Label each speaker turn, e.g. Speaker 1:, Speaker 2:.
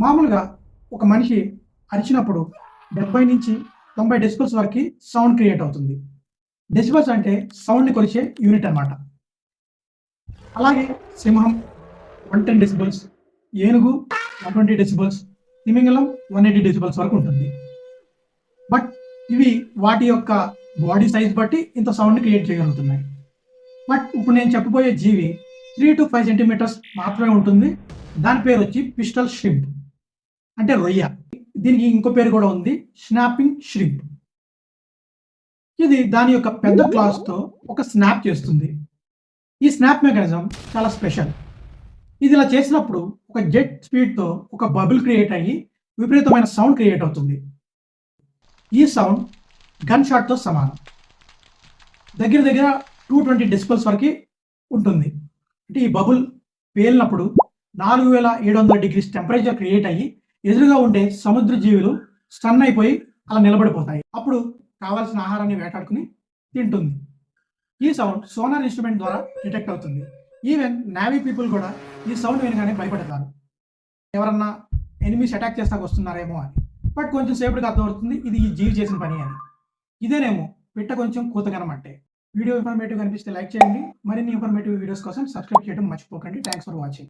Speaker 1: మామూలుగా ఒక మనిషి అరిచినప్పుడు డెబ్బై నుంచి తొంభై డెసిబల్స్ వరకు సౌండ్ క్రియేట్ అవుతుంది. డెసిబల్స్ అంటే సౌండ్ని కొలిచే యూనిట్ అన్నమాట. అలాగే సింహం వన్ టెన్ డెసిబల్స్ ఏనుగు వన్ ట్వంటీ డెసిబల్స్ తిమింగలం వన్ ఎయిటీ డెసిబల్స్ వరకు ఉంటుంది. బట్ ఇవి వాటి యొక్క బాడీ సైజ్ బట్టి ఇంత సౌండ్ క్రియేట్ చేయగలుగుతున్నాయి. బట్ ఇప్పుడు నేను చెప్పబోయే జీవి త్రీ టు ఫైవ్ సెంటీమీటర్స్ మాత్రమే ఉంటుంది. దాని పేరు వచ్చి పిస్టల్ షింప్. అంటే రొయ్య. దీనికి ఇంకో పేరు కూడా ఉంది స్నాపింగ్ ష్రింప్. ఇది దాని యొక్క పెద్ద క్లాస్తో ఒక స్నాప్ చేస్తుంది. ఈ స్నాప్ మెకానిజం చాలా స్పెషల్. ఇది ఇలా చేసినప్పుడు ఒక జెట్ స్పీడ్తో ఒక బబుల్ క్రియేట్ అయ్యి విపరీతమైన సౌండ్ క్రియేట్ అవుతుంది. ఈ సౌండ్ గన్ షాట్తో సమానం. దగ్గర దగ్గర టూ ట్వంటీ డెసిబల్స్ వరకు ఉంటుంది. అంటే ఈ బబుల్ పేలినప్పుడు నాలుగు వేల ఏడు వందల డిగ్రీస్ టెంపరేచర్ క్రియేట్ అయ్యి ఎదురుగా ఉండే సముద్ర జీవులు స్టన్ అయిపోయి అలా నిలబడిపోతాయి. అప్పుడు కావాల్సిన ఆహారాన్ని వేటాడుకుని తింటుంది. ఈ సౌండ్ సోనార్ ఇన్స్ట్రుమెంట్ ద్వారా డిటెక్ట్ అవుతుంది. ఈవెన్ నావీ పీపుల్ కూడా ఈ సౌండ్ వినగానే భయపడతారు. ఎవరన్నా ఎనిమిస్ అటాక్ చేస్తాక వస్తున్నారేమో అని. బట్ కొంచెం సేపటికి అర్థమవుతుంది ఇది ఈ జీవి చేసిన పని అని. ఇదేనేమో పిట్ట కొంచెం కూతగనమంటే వీడియో ఇన్ఫర్మేటివ్ కనిపిస్తే లైక్ చేయండి. మరిన్ని ఇన్ఫర్మేటివ్ వీడియోస్ కోసం సబ్స్క్రైబ్ చేయడం మర్చిపోకండి. Thanks for watching